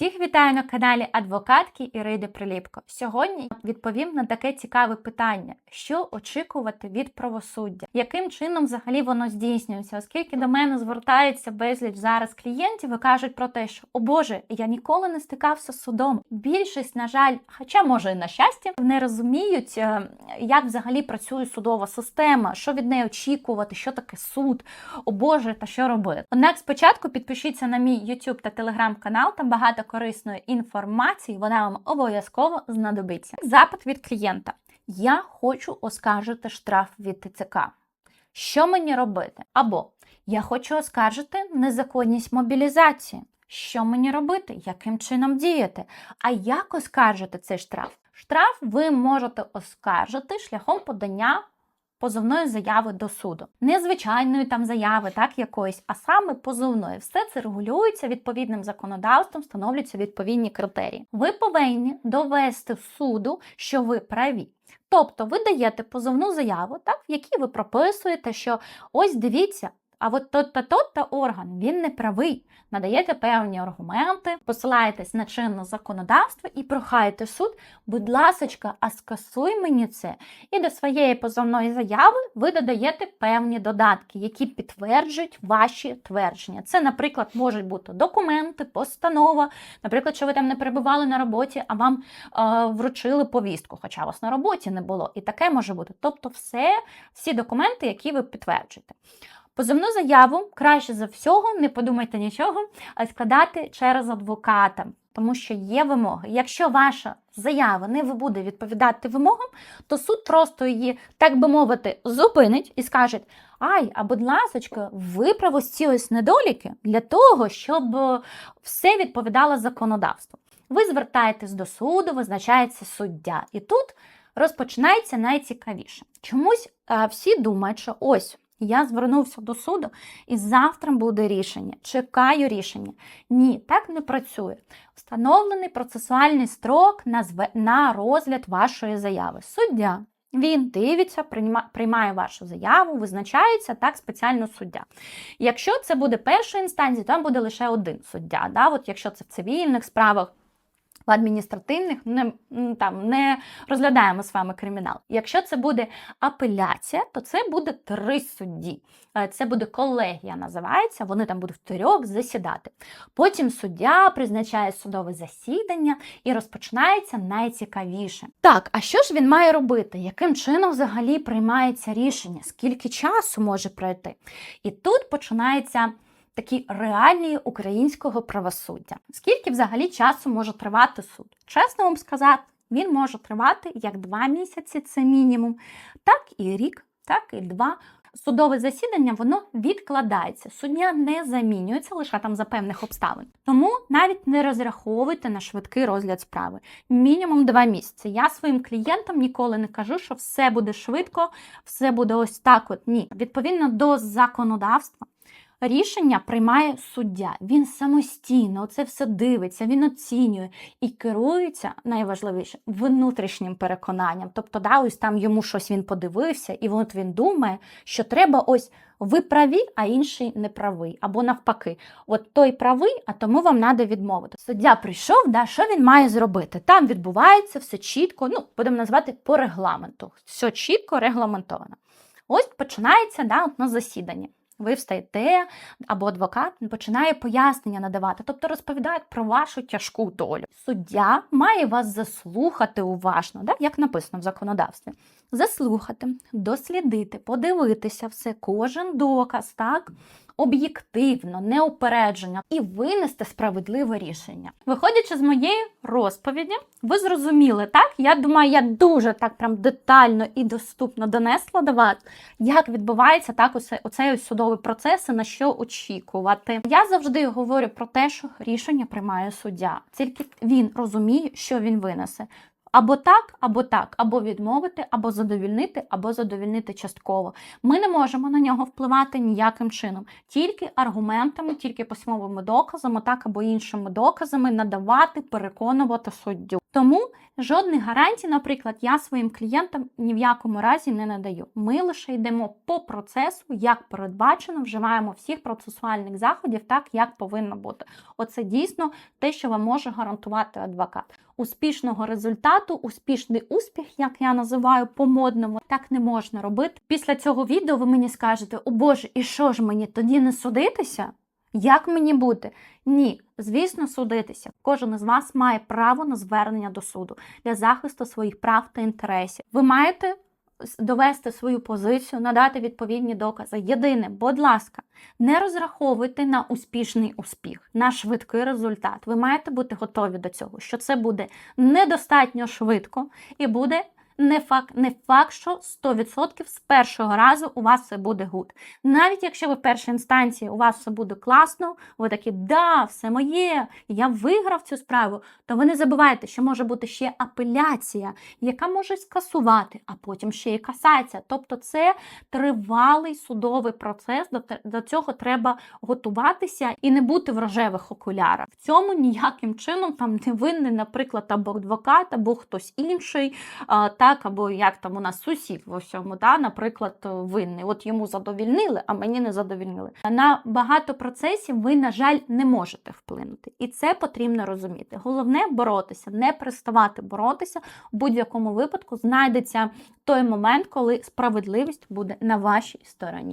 Всіх вітаю на каналі адвокатки Іриди Приліпко. Сьогодні відповім на таке цікаве питання: що очікувати від правосуддя, яким чином взагалі воно здійснюється, оскільки до мене звертається безліч зараз клієнтів і кажуть про те, що о Боже, я ніколи не стикався з судом. Більшість, на жаль, хоча може і на щастя, не розуміють, е, як взагалі працює судова система, що від неї очікувати, що таке суд, о Боже, та що робити. Однак спочатку підпишіться на мій YouTube та Telegram канал, там багато корисної інформації, вона вам обов'язково знадобиться. Запит від клієнта. Я хочу оскаржити штраф від ТЦК. Що мені робити? Або я хочу оскаржити незаконність мобілізації. Що мені робити? Яким чином діяти? А як оскаржити цей штраф? Штраф ви можете оскаржити шляхом подання позовної заяви до суду. Не звичайної там заяви, так якоїсь, а саме позовної. Все це регулюється відповідним законодавством, встановлюються відповідні критерії. Ви повинні довести суду, що ви праві. Тобто ви даєте позовну заяву, так, в якій ви прописуєте, що ось дивіться. А от тот та тот та орган він не правий. Надаєте певні аргументи, посилаєтесь на чинне законодавство і прохаєте суд, будь ласочка, а скасуй мені це. І до своєї позовної заяви ви додаєте певні додатки, які підтверджують ваші твердження. Це, наприклад, можуть бути документи, постанова, наприклад, що ви там не перебували на роботі, а вам е, вручили повістку, хоча вас на роботі не було. І таке може бути. Тобто, все, всі документи, які ви підтверджуєте. Позовну заяву краще за всього, не подумайте нічого, а складати через адвоката, тому що є вимоги. Якщо ваша заява не буде відповідати вимогам, то суд просто її, так би мовити, зупинить і скаже: Ай, а будь ласочка, виправ ось ці ось недоліки для того, щоб е, все відповідало законодавству. Ви звертаєтесь до суду, визначається суддя. І тут розпочинається найцікавіше. Чомусь а, всі думають, що ось. Я звернувся до суду і завтра буде рішення. Чекаю рішення. Ні, так не працює. Встановлений процесуальний строк на, розгляд вашої заяви. Суддя. Він дивиться, приймає вашу заяву, визначається так спеціально суддя. Якщо це буде перша інстанція, там буде лише один суддя. Да? От Якщо це в цивільних справах, адміністративних не там не розглядаємо з вами кримінал. Якщо це буде апеляція, то це буде три судді. Е, це буде колегія, називається. Вони там будуть втрьох засідати. Потім суддя призначає судове засідання і розпочинається найцікавіше. Так, а що ж він має робити? Яким чином взагалі приймається рішення? Скільки часу може пройти? І тут починається такі реалії українського правосуддя. Скільки взагалі часу може тривати суд? Чесно вам сказати, він може тривати як два місяці, це мінімум, так і рік, так і два. Судове засідання воно відкладається. Суддя не замінюється лише там за певних обставин. Тому навіть не розраховуйте на швидкий розгляд справи. Мінімум два місяці. Я своїм клієнтам ніколи не кажу, що все буде швидко, все буде ось так. От ні. Відповідно до законодавства. Рішення приймає суддя. Він самостійно це все дивиться, він оцінює і керується найважливіше внутрішнім переконанням. Тобто, да, ось там йому щось він подивився, і от він думає, що треба ось ви праві, а інший не правий. Або навпаки, от той правий, а тому вам треба відмовити. Суддя прийшов, да, що він має зробити? Там відбувається все чітко, ну, будемо назвати по регламенту. Все чітко регламентовано. Ось починається да, на засідання. Ви встаєте, або адвокат починає пояснення надавати, тобто розповідає про вашу тяжку долю. Суддя має вас заслухати уважно, да? як написано в законодавстві. Заслухати, дослідити, подивитися все, кожен доказ, так? Об'єктивно, неупередження і винести справедливе рішення. Виходячи з моєї розповіді, ви зрозуміли, так? Я думаю, я дуже так прям детально і доступно донесла до вас, як відбувається так оце, оцей судовий процес і на що очікувати. Я завжди говорю про те, що рішення приймає суддя. Тільки він розуміє, що він винесе. Або так, або так, або відмовити, або задовільнити, або задовільнити частково. Ми не можемо на нього впливати ніяким чином, тільки аргументами, тільки письмовими доказами, так або іншими доказами надавати, переконувати суддю. Тому жодних гарантій, наприклад, я своїм клієнтам ні в якому разі не надаю. Ми лише йдемо по процесу, як передбачено, вживаємо всіх процесуальних заходів, так як повинно бути. Оце дійсно те, що вам може гарантувати адвокат. Успішного результату, успішний успіх, як я називаю по-модному, так не можна робити. Після цього відео ви мені скажете: о Боже, і що ж мені тоді не судитися? Як мені бути? Ні, звісно, судитися. Кожен із вас має право на звернення до суду для захисту своїх прав та інтересів. Ви маєте довести свою позицію, надати відповідні докази. Єдине, будь ласка, не розраховуйте на успішний успіх, на швидкий результат. Ви маєте бути готові до цього, що це буде недостатньо швидко і буде. Не факт, не факт, що 100% з першого разу у вас все буде гуд. Навіть якщо ви в першій інстанції у вас все буде класно, ви такі, да, все моє, я виграв цю справу, то ви не забувайте, що може бути ще апеляція, яка може скасувати, а потім ще і касація. Тобто це тривалий судовий процес, до, цього треба готуватися і не бути в рожевих окулярах. В цьому ніяким чином там не винний, наприклад, або адвокат, або хтось інший, а, так, або як там у нас сусід в усьому, да, наприклад, винний. От йому задовільнили, а мені не задовільнили. На багато процесів ви, на жаль, не можете вплинути. І це потрібно розуміти. Головне боротися, не переставати боротися. В будь-якому випадку знайдеться той момент, коли справедливість буде на вашій стороні.